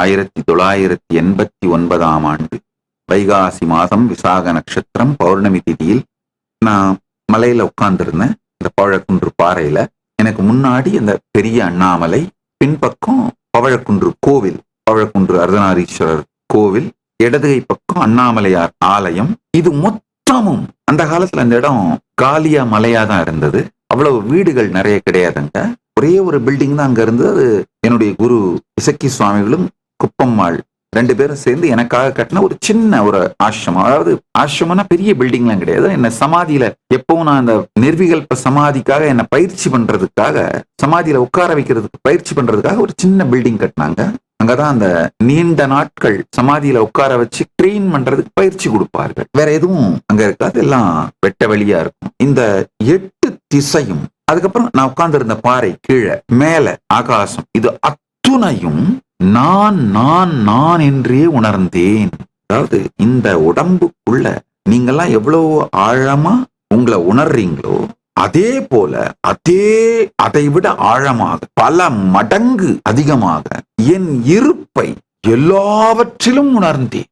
ஆயிரத்தி தொள்ளாயிரத்தி எண்பத்தி ஒன்பதாம் ஆண்டு வைகாசி மாதம் விசாக நட்சத்திரம் பௌர்ணமி திதியில் நான் மலையில உட்கார்ந்துருந்தேன். இந்த பவழக்குன்று பாறையில எனக்கு முன்னாடி அந்த பெரிய அண்ணாமலை பின்பக்கம் பவழக்குன்று கோவில் பவழக்குன்று அர்த்தநாரீஸ்வரர் கோவில் இடதுகை பக்கம் அண்ணாமலையார் ஆலயம். இது மொத்தமும் அந்த காலத்துல அந்த இடம் காலியா மலையா தான் இருந்தது. அவ்வளவு வீடுகள் நிறைய கிடையாதுங்க. ஒரே ஒரு பில்டிங் தான் அங்க இருந்தது. அது என்னுடைய குரு இசக்கி சுவாமிகளும் குப்பம்மாள். ரெண்டு பேரும் சேர்ந்து எனக்காக கட்டின ஒரு சின்ன ஒரு ஆசிரமம். அதாவது ஆசிரமம்னா பெரிய பில்டிங்லாம் கிடையாது. என்ன சமாதியில எப்பவும் நான் அந்த நிர்விகல்ப சமாதிக்காக என்ன பயிற்சி பண்றதுக்காக சமாதியில உட்கார வைக்கிறதுக்கு பயிற்சி பண்றதுக்காக ஒரு சின்ன பில்டிங் கட்டினாங்க. அங்கதான் அந்த நீண்ட நாட்கள் சமாதியில உட்கார வச்சு ட்ரெயின் பண்றதுக்கு பயிற்சி கொடுப்பார்கள். வேற எதுவும் அங்க இருக்காது. எல்லாம் வெட்ட வெளியா இருக்கும். இந்த எட்டு திசையும் அதுக்கப்புறம் நான் உட்கார்ந்திருந்த பாறை கீழே மேல ஆகாசம் இது அத்துணையும் நான் நான் நான் என்றே உணர்ந்தேன். அதாவது இந்த உடம்புக்குள்ள நீங்கெல்லாம் எவ்வளவு ஆழமா உங்களை உணர்றீங்களோ அதே போல அதே அதை விட ஆழமாக பல மடங்கு அதிகமாக என் இருப்பை எல்லாவற்றிலும் உணர்ந்தேன்.